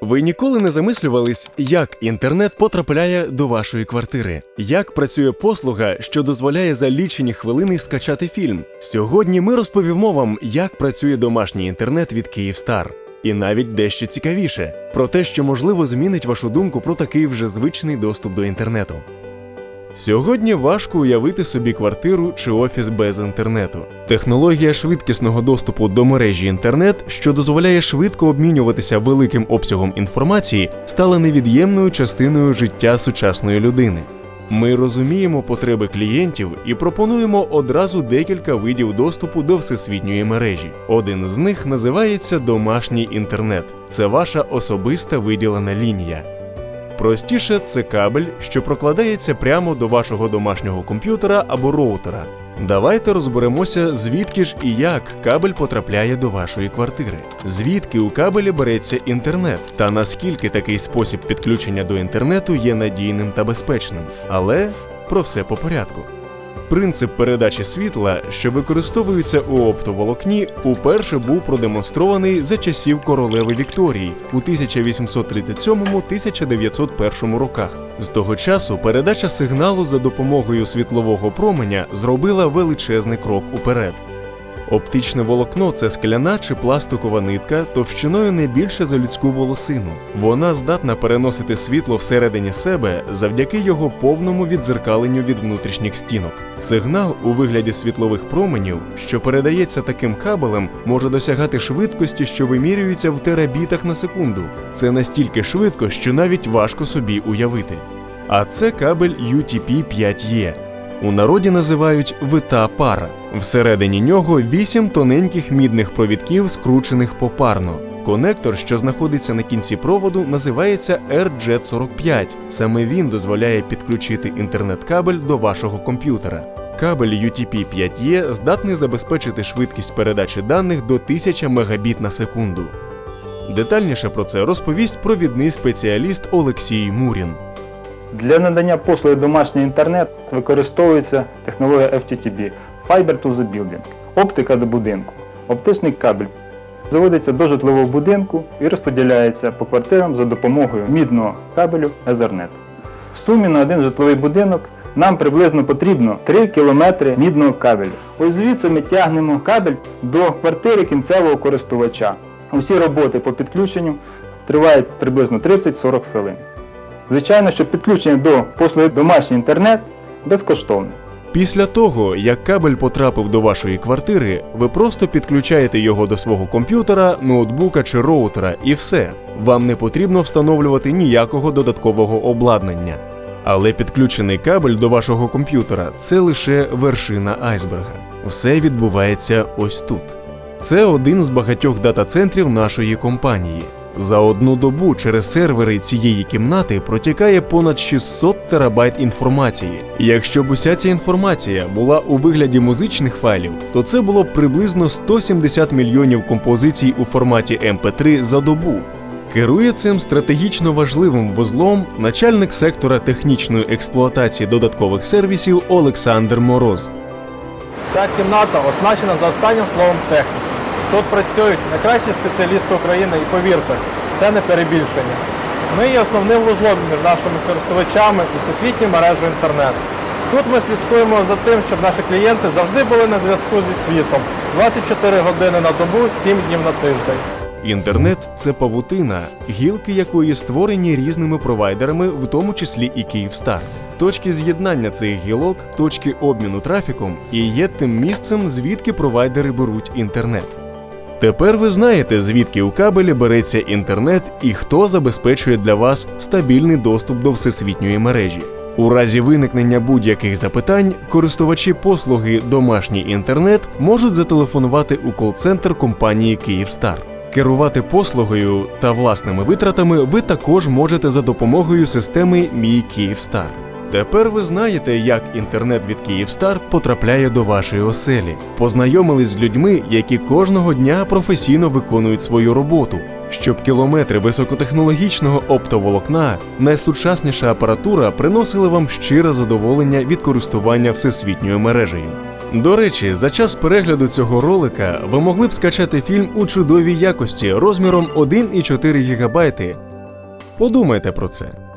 Ви ніколи не замислювались, як інтернет потрапляє до вашої квартири, як працює послуга, що дозволяє за лічені хвилини скачати фільм. Сьогодні ми розповімо вам, як працює домашній інтернет від Київстар. І навіть дещо цікавіше про те, що можливо змінить вашу думку про такий вже звичний доступ до інтернету. Сьогодні важко уявити собі квартиру чи офіс без інтернету. Технологія швидкісного доступу до мережі інтернет, що дозволяє швидко обмінюватися великим обсягом інформації, стала невід'ємною частиною життя сучасної людини. Ми розуміємо потреби клієнтів і пропонуємо одразу декілька видів доступу до всесвітньої мережі. Один з них називається домашній інтернет. Це ваша особиста виділена лінія. Простіше це кабель, що прокладається прямо до вашого домашнього комп'ютера або роутера. Давайте розберемося, звідки ж і як кабель потрапляє до вашої квартири, звідки у кабелі береться інтернет, та наскільки такий спосіб підключення до інтернету є надійним та безпечним. Але про все по порядку. Принцип передачі світла, що використовується у оптоволокні, уперше був продемонстрований за часів королеви Вікторії у 1837-1901 роках. З того часу передача сигналу за допомогою світлового променя зробила величезний крок уперед. Оптичне волокно це скляна чи пластикова нитка товщиною не більше за людську волосину. Вона здатна переносити світло всередині себе завдяки його повному віддзеркаленню від внутрішніх стінок. Сигнал у вигляді світлових променів, що передається таким кабелем, може досягати швидкості, що вимірюється в терабітах на секунду. Це настільки швидко, що навіть важко собі уявити. А це кабель UTP 5E. У народі називають вита пара. Всередині нього вісім тоненьких мідних провідків, скручених попарно. Конектор, що знаходиться на кінці проводу, називається RJ45. Саме він дозволяє підключити інтернет-кабель до вашого комп'ютера. Кабель UTP 5E здатний забезпечити швидкість передачі даних до 1000 Мбіт на секунду. Детальніше про це розповість провідний спеціаліст Олексій Мурін. Для надання послуги домашній інтернет використовується технологія FTTB Fiber to the Building, оптика до будинку. Оптичний кабель заводиться до житлового будинку і розподіляється по квартирам за допомогою мідного кабелю Ethernet. В сумі на один житловий будинок нам приблизно потрібно 3 км мідного кабелю. Ось звідси ми тягнемо кабель до квартири кінцевого користувача. Усі роботи по підключенню тривають приблизно 30-40 хвилин. Звичайно, що підключення до послуги домашній інтернет безкоштовне. Після того, як кабель потрапив до вашої квартири, ви просто підключаєте його до свого комп'ютера, ноутбука чи роутера, і все. Вам не потрібно встановлювати ніякого додаткового обладнання. Але підключений кабель до вашого комп'ютера це лише вершина айсберга. Все відбувається ось тут. Це один з багатьох дата-центрів нашої компанії. За одну добу через сервери цієї кімнати протікає понад 600 терабайт інформації. Якщо б уся ця інформація була у вигляді музичних файлів, то це було б приблизно 170 мільйонів композицій у форматі MP3 за добу. Керує цим стратегічно важливим вузлом начальник сектора технічної експлуатації додаткових сервісів Олександр Мороз. Ця кімната оснащена за останнім словом техніки. Тут працюють найкращі спеціалісти України і повірте, це не перебільшення. Ми є основним вузлом між нашими користувачами і всесвітньою мережею інтернет. Тут ми слідкуємо за тим, щоб наші клієнти завжди були на зв'язку зі світом 24 години на добу, 7 днів на тиждень. Інтернет це павутина, гілки якої створені різними провайдерами, в тому числі і Київстар. Точки з'єднання цих гілок, точки обміну трафіком і є тим місцем, звідки провайдери беруть інтернет. Тепер ви знаєте, звідки у кабелі береться інтернет і хто забезпечує для вас стабільний доступ до всесвітньої мережі. У разі виникнення будь-яких запитань користувачі послуги Домашній інтернет можуть зателефонувати у кол-центр компанії Київстар. Керувати послугою та власними витратами ви також можете за допомогою системи Мій Київстар. Тепер ви знаєте, як інтернет від Київстар потрапляє до вашої оселі. Познайомились з людьми, які кожного дня професійно виконують свою роботу. Щоб кілометри високотехнологічного оптоволокна, найсучасніша апаратура приносили вам щире задоволення від користування всесвітньою мережею. До речі, за час перегляду цього ролика ви могли б скачати фільм у чудовій якості розміром 1,4 ГБ Подумайте про це.